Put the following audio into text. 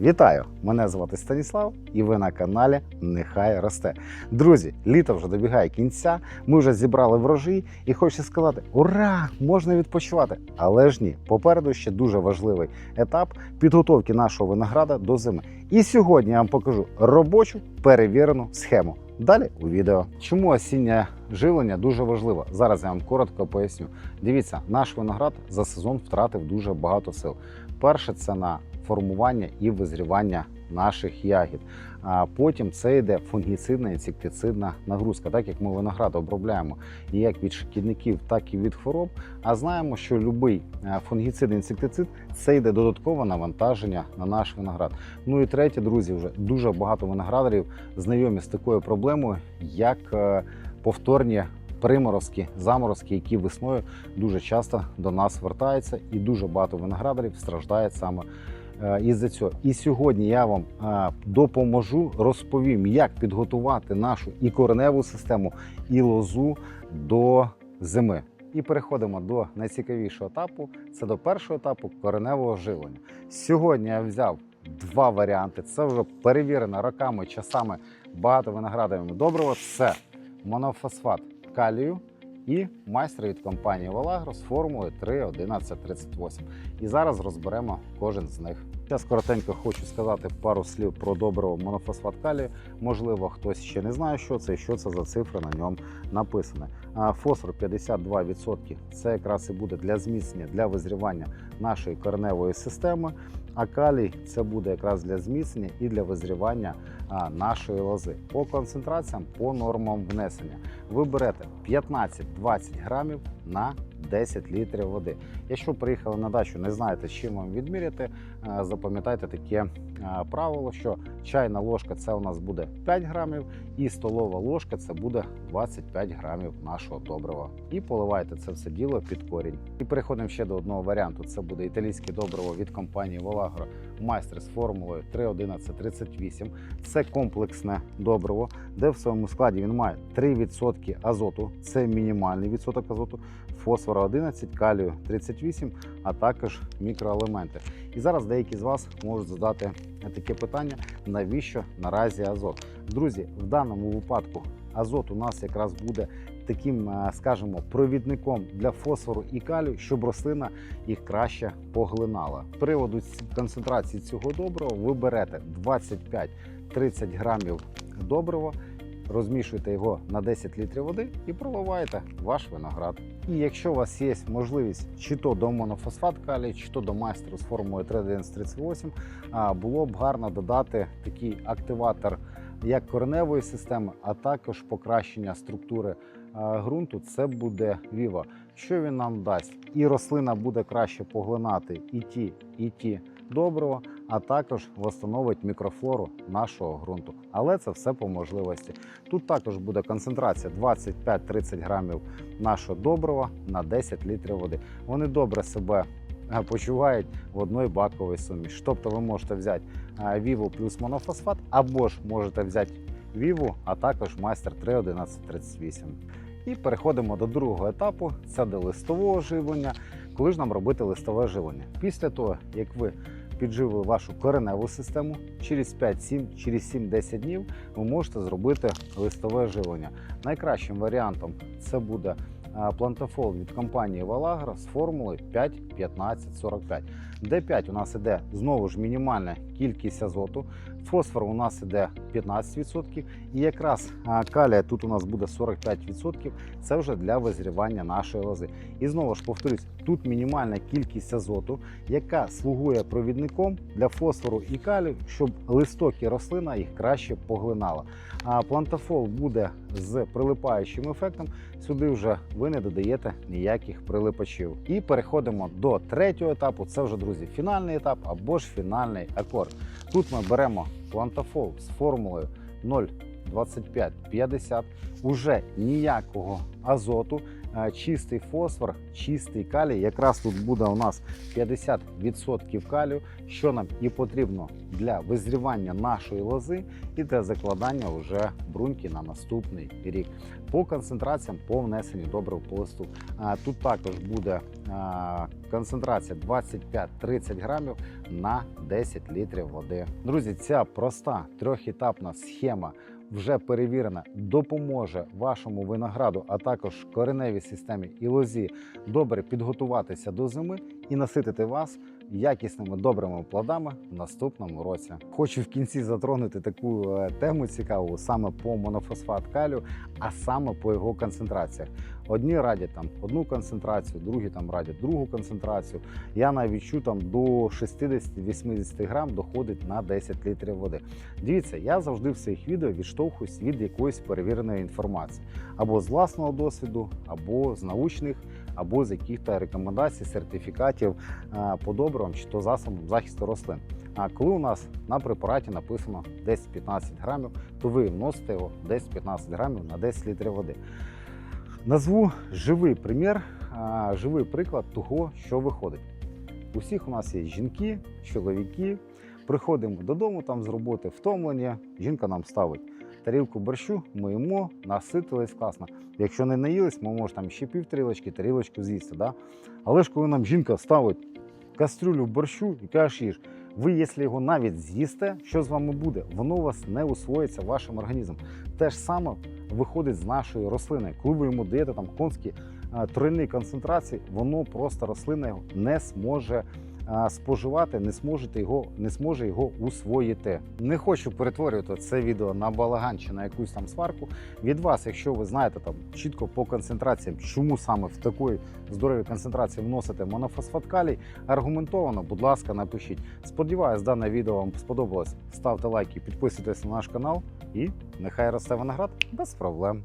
Вітаю! Мене звати Станіслав, і ви на каналі Нехай росте. Друзі, літо вже добігає кінця. Ми вже зібрали врожай, і хочеться сказати: ура! Можна відпочивати. Але ж ні, попереду ще дуже важливий етап підготовки нашого винограда до зими. І сьогодні я вам покажу робочу перевірену схему. Далі у відео. Чому осіннє живлення дуже важливо? Зараз я вам коротко поясню. Дивіться, наш виноград за сезон втратив дуже багато сил. Перше, це на формування і визрівання наших ягід. А потім це йде фунгіцидна інсектицидна нагрузка, так як ми виноград обробляємо і як від шкідників, так і від хвороб. А знаємо, що будь-який фунгіцид, інсектицид це йде додаткове навантаження на наш виноград. Ну і третє, друзі, вже дуже багато виноградарів знайомі з такою проблемою, як е, повторні приморозки, заморозки, які весною дуже часто до нас вертаються, і дуже багато виноградарів страждає саме е, із-за цього. І сьогодні я вам е, допоможу, розповім, як підготувати нашу і кореневу систему, і лозу до зими. І переходимо до найцікавішого етапу. Це до першого етапу кореневого живлення. Сьогодні я взяв два варіанти. Це вже перевірено роками, часами багато виноградовими добрива. Це монофосфат калію і майстер від компанії Vaлагro з формулою 3.1138. І зараз розберемо кожен з них. Зараз коротенько хочу сказати пару слів про добриво монофосфат калію. Можливо, хтось ще не знає, що це і що це за цифри на ньому написане. Фосфор 52% це якраз і буде для зміцнення, для визрівання нашої кореневої системи. А калій це буде якраз для зміцнення і для визрівання нашої лози. По концентраціям, по нормам внесення. Ви берете 15-20 грамів на 10 літрів води. Якщо приїхали на дачу, не знаєте, з чим вам відміряти, запам'ятайте таке правило, що чайна ложка це у нас буде 5 грамів, і столова ложка це буде 25 грамів нашого добрива. І поливайте це все діло під корінь. І переходимо ще до одного варіанту. Це буде італійське добриво від компанії Voлагro майстер з формулою 3.1138. Це комплексне добриво, де в своєму складі він має 3% азоту, це мінімальний відсоток азоту, фосфора 11, калію 38, а також мікроелементи. І зараз деякі з вас можуть задати таке питання: навіщо наразі азот? Друзі, в даному випадку азот у нас якраз буде таким, е, скажімо, провідником для фосфору і калію, щоб рослина їх краще поглинала. З приводу концентрації цього добрива ви берете 25-30 грамів добрива, розмішуєте його на 10 літрів води і проливаєте ваш виноград. І якщо у вас є можливість чи то до монофосфат калій, чи то до майстеру з формулою 3.1138, а, було б гарно додати такий активатор як кореневої системи, а також покращення структури ґрунту. Це буде Viva. Що він нам дасть? І рослина буде краще поглинати і ті, і ті добрива, а також встановить мікрофлору нашого ґрунту. Але це все по можливості. Тут також буде концентрація 25-30 грамів нашого добрива на 10 літрів води. Вони добре себе е, почувають в одної баковій суміші. Тобто ви можете взяти е, Vivo плюс монофосфат, або ж можете взяти Vivo, а також майстер 3.1138. І переходимо до другого етапу це до листового живлення. Коли ж нам робити листове живлення? Після того, як ви підживили вашу кореневу систему, через 5-7, через 7-10 днів ви можете зробити листове живлення. Найкращим варіантом це буде а, плантафол від компанії Vaлагro з формулою 5-15-45. Де 5 у нас іде знову ж мінімальна кількість азоту, фосфор у нас іде 15%, і якраз калія тут у нас буде 45%. Це вже для визрівання нашої лози. І знову ж повторюсь, тут мінімальна кількість азоту, яка слугує провідником для фосфору і калію, щоб листок і рослина їх краще поглинала. А плантафол буде з прилипаючим ефектом. Сюди вже ви не додаєте ніяких прилипачів. І переходимо до третього етапу. Це вже, друзі, фінальний етап або ж фінальний акорд. Тут ми беремо плантафол з формулою 0,2550. Уже ніякого азоту, чистий фосфор, чистий калій. Якраз тут буде у нас 50% калію, що нам і потрібно для визрівання нашої лози і для закладання вже бруньки на наступний рік. По концентраціям по внесенню добрив по листу. Тут також буде концентрація 25-30 грамів на 10 літрів води. Друзі, ця проста трьохетапна схема вже перевірена, допоможе вашому винограду, а також кореневій системі і лозі добре підготуватися до зими і наситити вас якісними добрими плодами в наступному році. Хочу в кінці затронути таку е, тему цікаву саме по монофосфат калію, а саме по його концентраціях. Одні радять там одну концентрацію, другі там радять другу концентрацію. Я навіть чую там до 60-80 грам доходить на 10 літрів води. Дивіться, я завжди в своїх відео відштовхуюсь від якоїсь перевіреної інформації або з власного досвіду, або з научних, або з якихось рекомендацій, сертифікатів е, по добривам чи то засобам захисту рослин. А коли у нас на препараті написано 10-15 грамів, то ви вносите його 10-15 грамів на 10 літрів води. Назву живий примір, живий приклад того, що виходить. У всіх у нас є жінки, чоловіки. Приходимо додому там з роботи втомлені. Жінка нам ставить тарілку борщу, ми їмо, наситились класно. Якщо не наїлись, ми можемо там ще пів тарілочки, тарілочку з'їсти. Да? Але ж коли нам жінка ставить кастрюлю борщу і каже, їж, ви, якщо його навіть з'їсте, що з вами буде? Воно у вас не усвоїться вашим організмом. Те ж саме виходить з нашої рослини. Коли ви йому даєте там конські е, тройні концентрації, воно просто рослина його не зможе споживати, не зможете його, не зможе його усвоїти. Не хочу перетворювати це відео на балаган чи на якусь там сварку. Від вас, якщо ви знаєте там чітко по концентраціям, чому саме в такої здоровій концентрації вносите монофосфат калій, аргументовано, будь ласка, напишіть. Сподіваюсь, дане відео вам сподобалось. Ставте лайки, підписуйтесь на наш канал і нехай росте виноград без проблем.